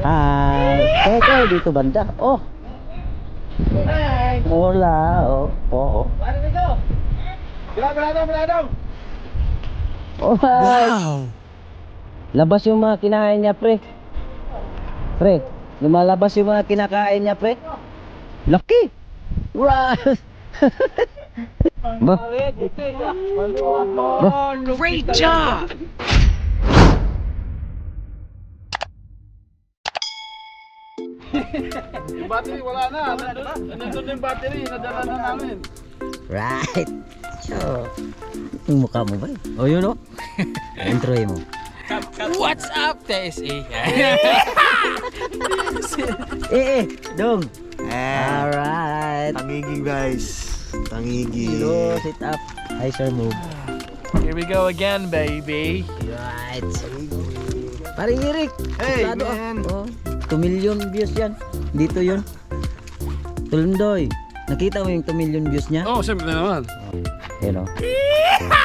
Hi. Teka, dito banda. Oh. Wala. Oh. Oo. Oh. Wow. Labas yung mga kinain niya, pre. Pre, lumalabas yung mga kinakain niya, pre. Lucky. Right. ba? Ba? Great job! Yung battery wala na. Nandun na yung battery. Nadala na namin. Right. So, yung mukha mo ba? O yun o. Introy mo. What's up, TSA? Eh, eh, dong. Alright. Tangigi guys. Tangigi. Hello, sit up. Hi, sir, move. Here we go again, baby. Right. Pare Eric. Hey, man. Oh, 2 million views yan. Dito yun. Tulundoy. Nakita mo yung 2 million views niya? Oo, oh, siyempre naman. Yun o.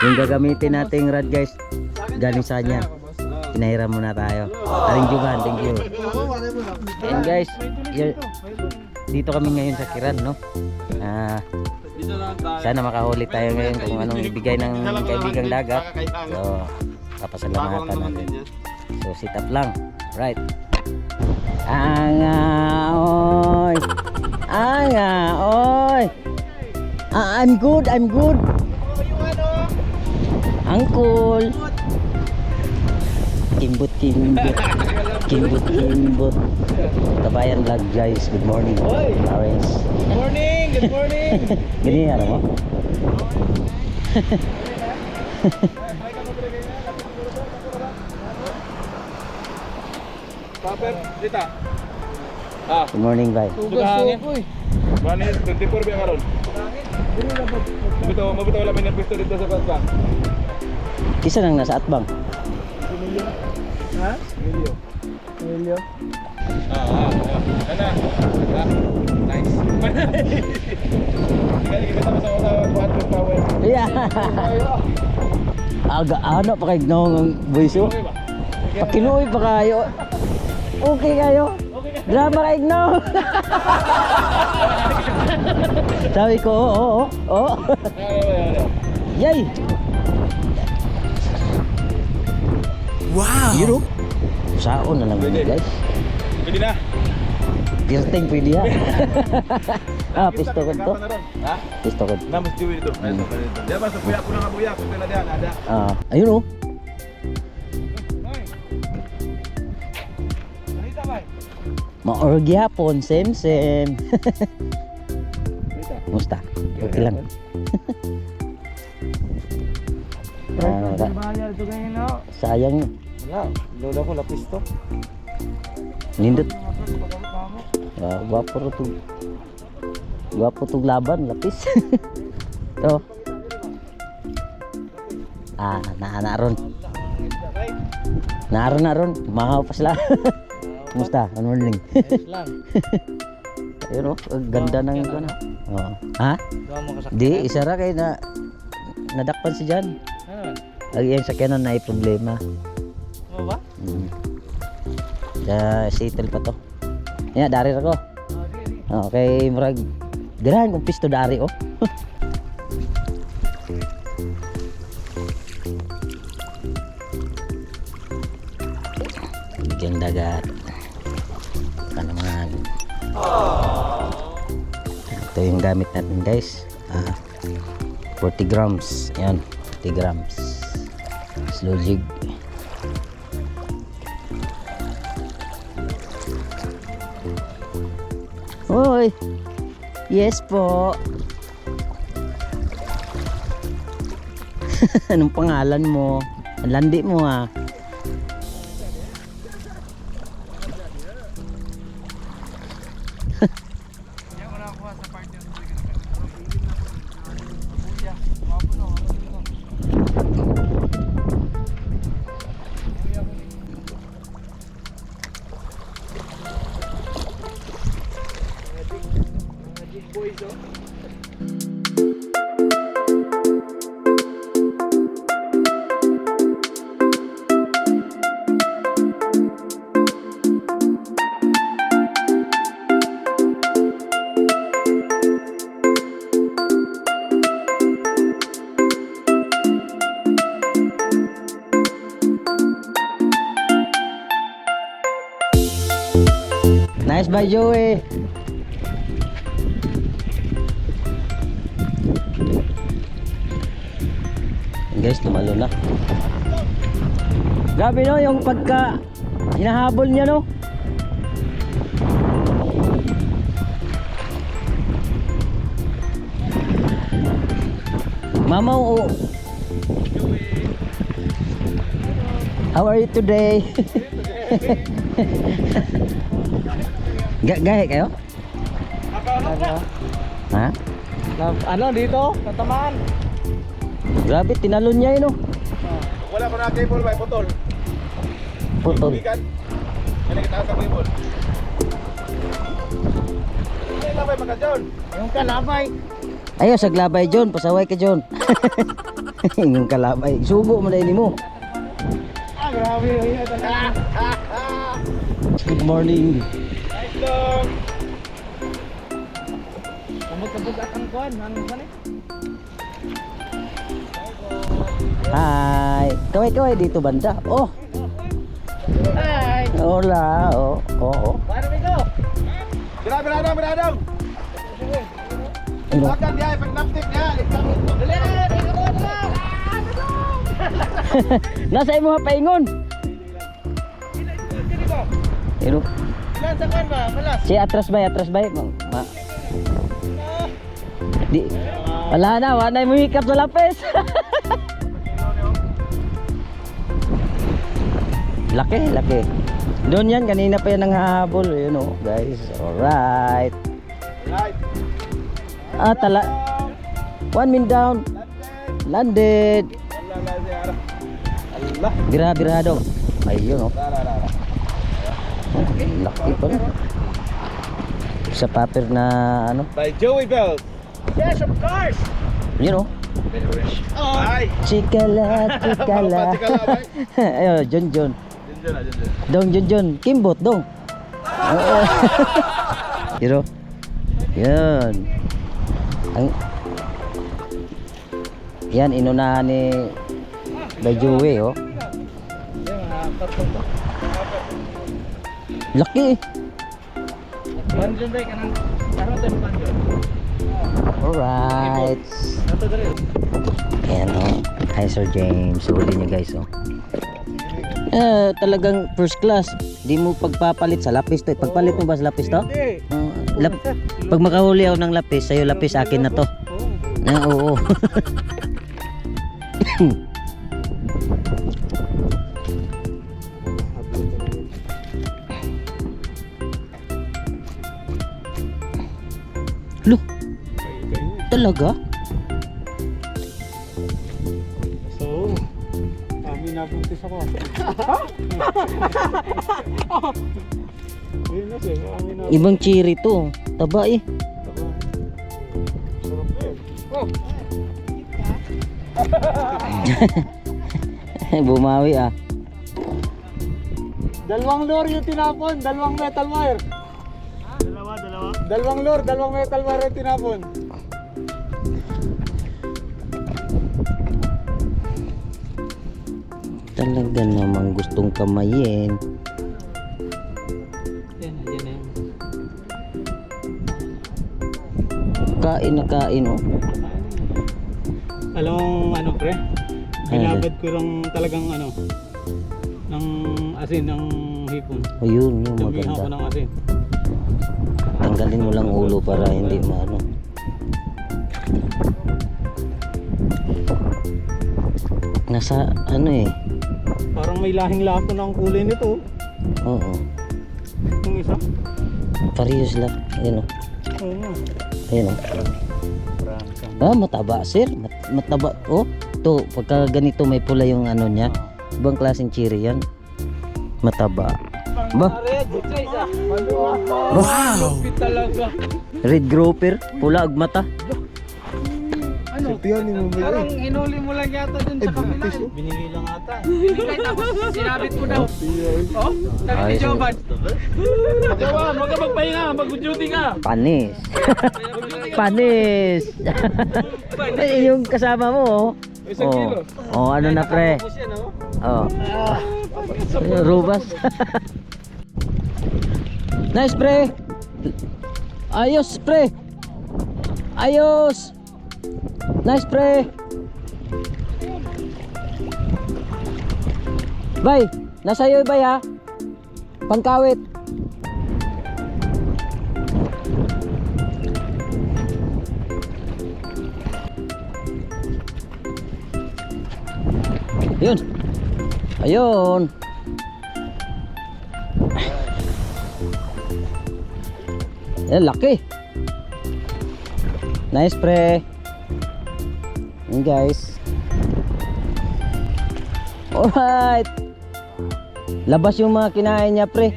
Yung gagamitin nating rad guys. Galing sa kanya. Pinahiram muna tayo. Aring Juban, thank you. And guys, dito kami ngayon sa Kiran, no? Ah, sana makahuli tayo ngayon kung anong ibigay ng kaibigang dagat. So, papasalamatan natin. So, sit up lang. Right. Anga, oy. Anga, oy. Ah, I'm good, I'm good. Uncle. Kimbot, kimbot. Kimbot, kimbot. Kabayan vlog guys. Good morning. Good morning! Good morning! Gini, ano mo? Dita. Ah, Good morning, bye. Sugahangin. Bani, 24 biya karon. Mabitaw, mabitaw lang may pwesto dito sa Kasbang. Kisa nang nasa atbang. Ah, ah, ah. Ana. Ah, nice. Kaya kita mo sa power. Yeah. Aga ano pa kay ng voice oh. Pakiluoy pa kayo. Okay kayo. Drama kay no. Sabi ko, oo, oo, oo. Yay! Wow. Oh. Saon na lang yun, guys. Pwede na. Pirting pwede ha. ah, pisto ko to. Ha? Pisto ko. Na mas diwi dito. Diyan ba sa buya ko na buya, kung na diyan ada. Ah, ayun oh. Maorgi hapon, same same. Musta? Okay lang. Ah, na. sayang Wala, lola ko lapis to. nindot. Ah, gwapo tug. Gwapo tug laban, lapis. to. Ah, na naron. Naron naron, mahaw pa sila. Kumusta? Ano morning? lang. Ayun oh, ang ganda ng ano. Oh. Ha? Gawa mo kasakit. Di, isa ra kay na nadakpan si Jan. Ano? Ang iyang sakyanan na problema. Ano ba? Mm. Da settle pa to. Ya, dari ra ko. Okay, murag dirahan kong pisto dari oh. yung gamit natin guys. Ah, 40 grams. Yan, 40 grams. Slow jig. Hoy. Yes po. Anong pangalan mo? Landi mo ah. Nice by Joey. Guys, tumalo na. Grabe no, yung pagka hinahabol niya no. Mama, oh. How are you today? Ga gahe kayo? Ha? Na- Ano dito? Tatamaan. Grabe, tinalon niya yun oh. Wala ko na cable ba, putol. Putol. Bigan. Ano kita sa cable? Ano yung labay magka-John? Yung kalabay. Ayaw, saglabay John. Pasaway ka John. yung kalabay. Subo mo na ini mo. Ah, grabe talaga. Good morning. Long. Kamot-kamot at ang kuhan. Ano ba ni? Hi. Kaway-kaway dito banda. Oh. Hi! Hola. Oh. Oh. oh. Paano ito? Bira, biradong, biradong. Ano? Akan dia, efek naptik dia. Dali! Na! Nasa imo paingon. Ino. Ilan sa kuhan ba? Malas. Si atras bay, atras bay. Ma. ma- Di. Wala na, wala na mo hikap sa lapis. laki, laki. Doon yan, kanina pa yan ang hahabol. Yun oh, guys. Alright. Right. Ah, tala. One min down. Landed. Allah, Allah, siya. Allah. Bira, birado. Ayun oh. La, la, la, la. Laki pa rin. Sa paper na ano. By Joey Bells. Yes, of course! Yun oh. Oh! Ay. Chikala, chikala. Ayun, John John. Dong John John. Kimbot dong. Oo. Pero, yan. Ang, yan, inunahan ni Bay Joey, oh. Mga tatlong. Laki eh. Banjon ba? Kanang karoon din banjon. Alright. Nato dali. Ayan, oh. Hi, Sir James. Huli niyo, guys, oh. Eh, talagang first class. Di mo pagpapalit sa lapis to. Pagpalit mo ba sa lapis to? Hindi. Uh, lap pag makahuli ako ng lapis, sa'yo lapis, akin na to. Oo. Ah, oo. Lo, talaga? So, kami nabuntis ako. Yun na siya, kami na. Ibang cherry to. Taba eh. Sarap yan. Oh, Bumawi ah. dalawang lure yung tinapon, dalawang metal wire. Dalawa, dalawa? Dalawang lure, dalawang metal wire yung tinapon. Talaga namang gustong kamayin. Yan, yan na. Kain na kain oh. Alam mo ano pre? Ano Binabad ko lang talagang ano ng asin ng hipon. Ayun, yung Damihan ko maganda. ng asin. Tanggalin mo lang ulo para hindi maano. Nasa ano eh. Parang may lahing lapon ang kulay nito. Oo. Yung isa. Parehas lang. Ayun oh. Oo nga. Ayun oh. Ah, mataba sir. Mat mataba. Oh, to pagka ganito may pula yung ano niya. Ibang klaseng cherry yan. Mataba. Ba? Wow! talaga. Red grouper, pula ag mata. Ano? Parang inuli mo lang yata dun sa kabila. eh. Binili lang ata. Binili tapos sinabit mo daw. Oh, sabi ni Ayos. Jovan. Jovan, huwag ka magpahinga. Mag-duty ka. Panis. Panis. Eh, yung kasama mo, oh. Isang oh. kilo. Oh, ano na pre? Tapos yan, oh. Oh. Ah, Rubas. Nice pre. Ayos pre. Ayos. Nice pre. Bay, nasa iyo bay ha. Pangkawit. Yun. Ayun. Eh, laki. Nice pre. Yun guys. Alright. Labas yung mga kinain niya pre.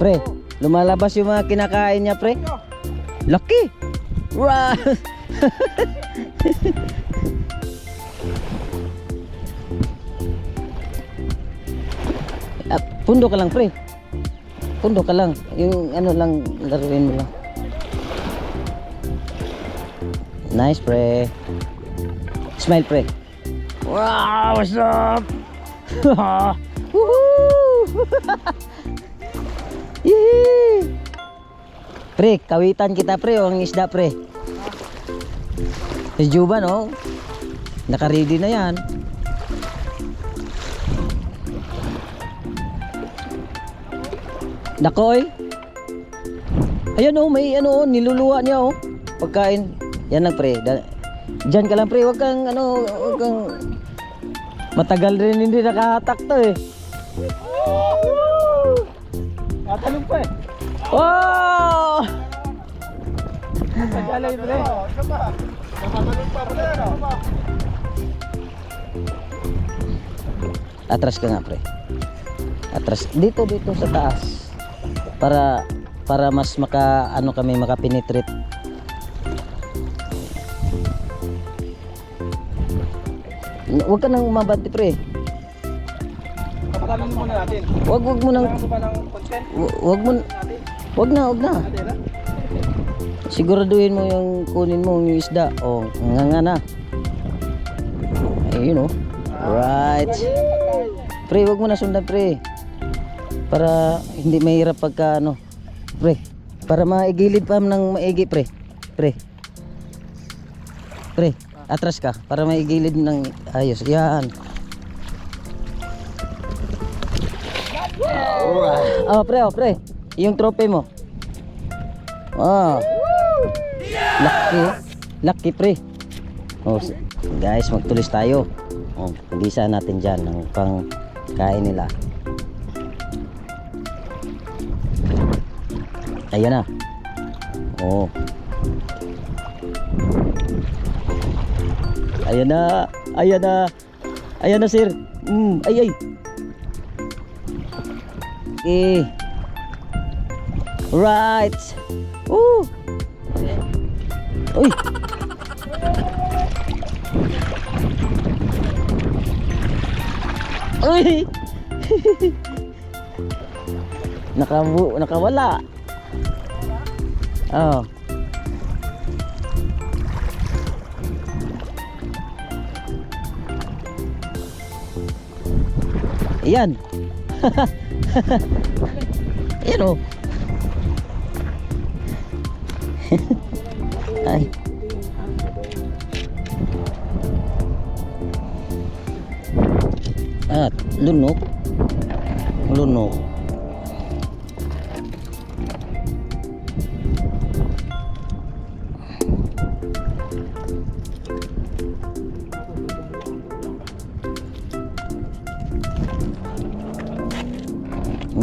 Pre, lumalabas yung mga kinakain niya pre. Laki. Wow. Ah, pundo ka lang pre. Pundo ka lang. Yung ano lang, laruin mo lang. Nice pre. Smile pre. Wow, what's up? Woohoo! Yee! Pre, kawitan kita pre, o ang isda pre. Si Juba no? Naka-ready na yan. Nakoy. Ayan oh, may ano oh, niluluwa niya oh. Pagkain. Yan lang pre. Da- Diyan ka lang pre, wag kang ano, wag kang Matagal rin hindi nakahatak to eh. Tatalong pa eh. Oh! Tagalay pre. Atras ka nga pre. Atras dito dito sa taas. Para para mas maka ano kami makapenetrate. Huwag ka nang umabante pre. Papatalong muna natin. Huwag huwag mo nang huwag mo huwag na huwag na. Siguraduhin mo yung kunin mo yung isda. Oh, nga nga na. Ayun oh. Right. Pre, wag mo na sundan pre. Para hindi mahirap pagka ano. Pre, para maigilid pa ng maigi pre. Pre. Pre, atras ka para maigilid ng ayos. Yan. Oh, pre, oh, pre. Yung trophy mo. Ah. Lucky. Lucky pre. Oh, guys, magtulis tayo. Oh, pagisa natin diyan ng pang kain nila. Ayan na. Oh. Ayan na. Ayan na. Ayan na, sir. Mm, ay ay. Okay. Right. Woo. Uy. Uy. Nakabu nakawala. Oh. Ayan. Ayan oh. Ay. At lunok. Lunok.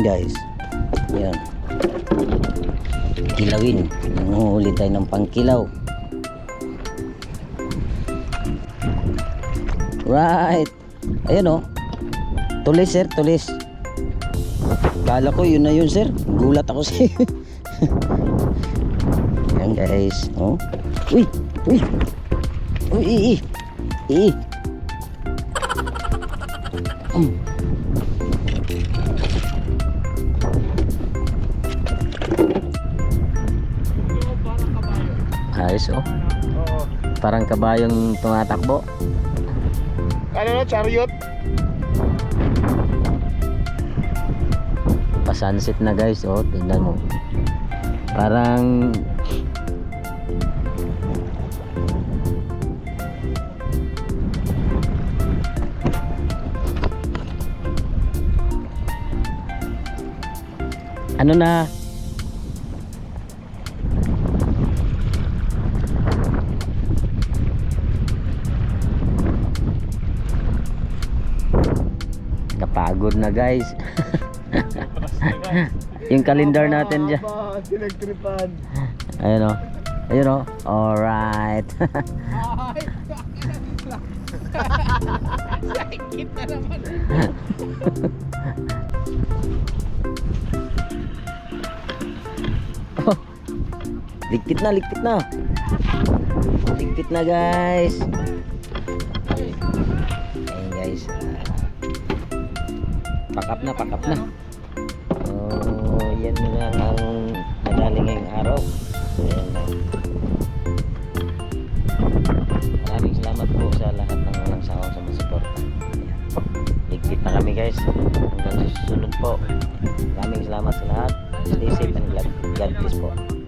Guys. Yan. Kilawin. Nanguhuli tayo ng pangkilaw. Right. Ayan oh. Tulis sir, tulis. Kala ko yun na yun sir. Gulat ako sir. Ayan guys. Oh. Uy, uy. Uy, i, i. Ayos oh. Oo. Parang kabayong tumatakbo. Ano na, chariot? Magpapasunset na guys. Oh, tingnan mo. Parang Ano na? Kapagod na guys. Yung calendar natin dyan. Sinagtripan. Ayun o. Ayun o. Alright. Sakit na naman. ligpit na, ligpit na. Ligpit na guys. Ayun guys. Pakap na, pakap na. So, yan na ang nadali ngayong araw. Ayan na. Maraming salamat po sa lahat ng walang sawang sumusuporta. Ligpit na kami guys. Hanggang susunod po. Maraming salamat sa lahat. Stay safe and God bless po.